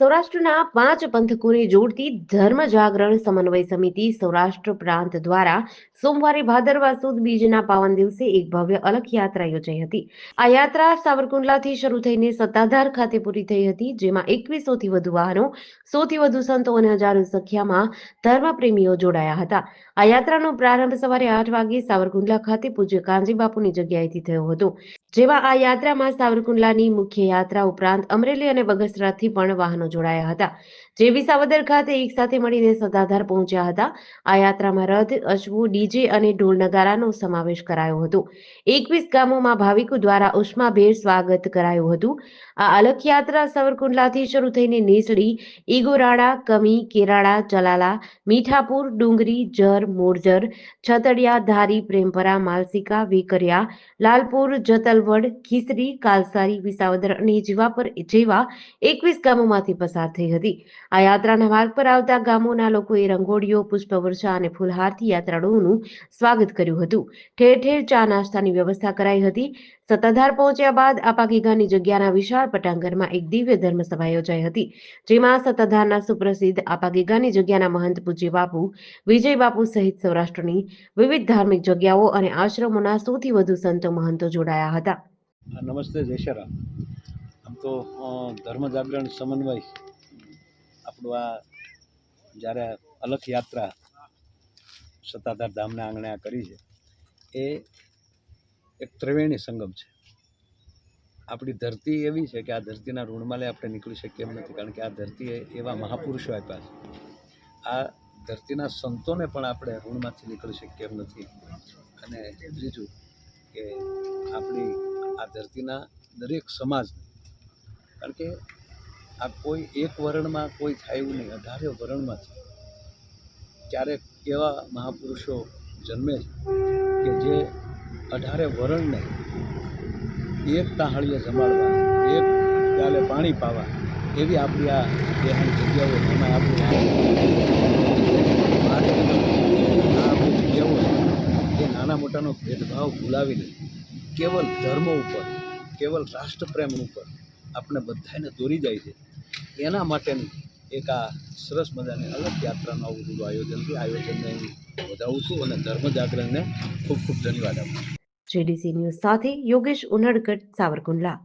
સૌરાષ્ટ્રના પાંચ પંથકોને જોડતી ધર્મ જાગરણ સમન્વય સમિતિ સૌરાષ્ટ્ર પ્રાંત દ્વારા સોમવારે ભાદરવા સુદ બીજના પાવન દિવસે એક ભવ્ય અલગ યાત્રા યોજાઈ હતી. આ યાત્રા સાવરકુંડલાથી શરૂ થઈને સત્તાધાર ખાતે પૂરી થઈ હતી, જેમાં એકવીસોથી વધુ વાહનો, સોથી વધુ સંતો અને હજારો સંખ્યામાં ધર્મપ્રેમીઓ જોડાયા હતા. આ યાત્રાનો પ્રારંભ સવારે આઠ વાગે સાવરકુંડલા ખાતે પૂજ્ય કાંજી બાપુની જગ્યાએથી થયો હતો. જેમાં આ યાત્રામાં સાવરકુંડલાની મુખ્ય યાત્રા ઉપરાંત અમરેલી અને બગસરાથી પણ વાહનો જોડાયા હતા. જે વિસાવદર ખાતે એક સાથે મળીને સદાધાર પહોંચ્યા હતા. આ યાત્રામાં રથ, અશ્વુ, ડીજે અને ઢોલ નગારાનો સમાવેશ કરાયો હતો. એકવીસ ગામોમાં ભાવિકો દ્વારા ઉષ્માભેર સ્વાગત કરાયું હતું. આ અલખ યાત્રા સાવરકુંડલાથી શરૂ થઈને નેસડી ઈગોરાળા કમી, કેરાળા ચલાલા મીઠાપુર, ડુંગરી, જર, મોરજર, છતડિયા, ધારી, પ્રેમપરા, માલસિકા, વેકરિયા, લાલપુર જતલવડ ખીસરી કાલસારી, વિસાવદર અને જીવાપર જેવા એકવીસ ગામોમાંથી પસાર થઈ હતી. આ યાત્રાના માર્ગ પર આવતા ગામોના લોકોએ રંગોળીઓ, પુષ્પવર્ષા અને ફૂલહારથી યાત્રાળુઓનું સ્વાગત કર્યું હતું. ઠેર ઠેર ચા નાસ્તાની વ્યવસ્થા કરાઈ હતી. સત્તાધાર પહોંચ્યા બાદ આપાગીગાની જગ્યાના વિશાળ પટાંગરમાં એક દિવ્ય ધર્મસભા યોજાઈ હતી, જેમાં સત્તાધારના સુપ્રસિદ્ધ આપાગીગાની જગ્યાના મહંત પૂજ્ય બાપુ, વિજય બાપુ સહિત સૌરાષ્ટ્રની વિવિધ ધાર્મિક જગ્યાઓ અને આશ્રમોના સૌથી વધુ સંતો મહંતો જોડાયા હતા. નમસ્તે, જય આમ તો ધર્મ જાગરણ સમન્વય આપણું આ જ્યારે અલખ યાત્રા સત્તાધાર ધામના આંગણે આ કરી છે, એ એક ત્રિવેણી સંગમ છે. આપણી ધરતી એવી છે કે આ ધરતીના ઋણમાં લઈ આપણે નીકળી શકીએ એમ નથી, કારણ કે આ ધરતીએ એવા મહાપુરુષો આપ્યા છે. આ ધરતીના સંતોને પણ આપણે ઋણમાંથી નીકળી શકીએ એમ નથી. અને ત્રીજું કે આપણી આ ધરતીના દરેક સમાજ કારણ કે આ કોઈ એક વર્ણમાં કોઈ થાય એવું નહીં, અઢારે વર્ણમાં ક્યારેક એવા મહાપુરુષો જન્મે છે કે જે અઢારે વરણને એક તાહળીએ જમાડવા એક ચાલે પાણી પાવા એવી આપણી આ દેહાની જગ્યાઓ એમાં આપણી આપણી જગ્યાઓ એ નાના મોટાનો ભેદભાવ ભૂલાવીને કેવલ ધર્મ ઉપર, કેવલ રાષ્ટ્રપ્રેમ ઉપર આપણે બધાને દોરી જાય છે. એના માટેનું એક આ સરસ મજાની અલગ યાત્રાનું આવું બધું આયોજન છે. આયોજનને વધાવું છું અને ધર્મ જાગરણને ખૂબ ખૂબ ધન્યવાદ આપું જેડીસી ન્યૂઝ સાથે યોગેશ ઉનડગઢ સાવરકુંડલા.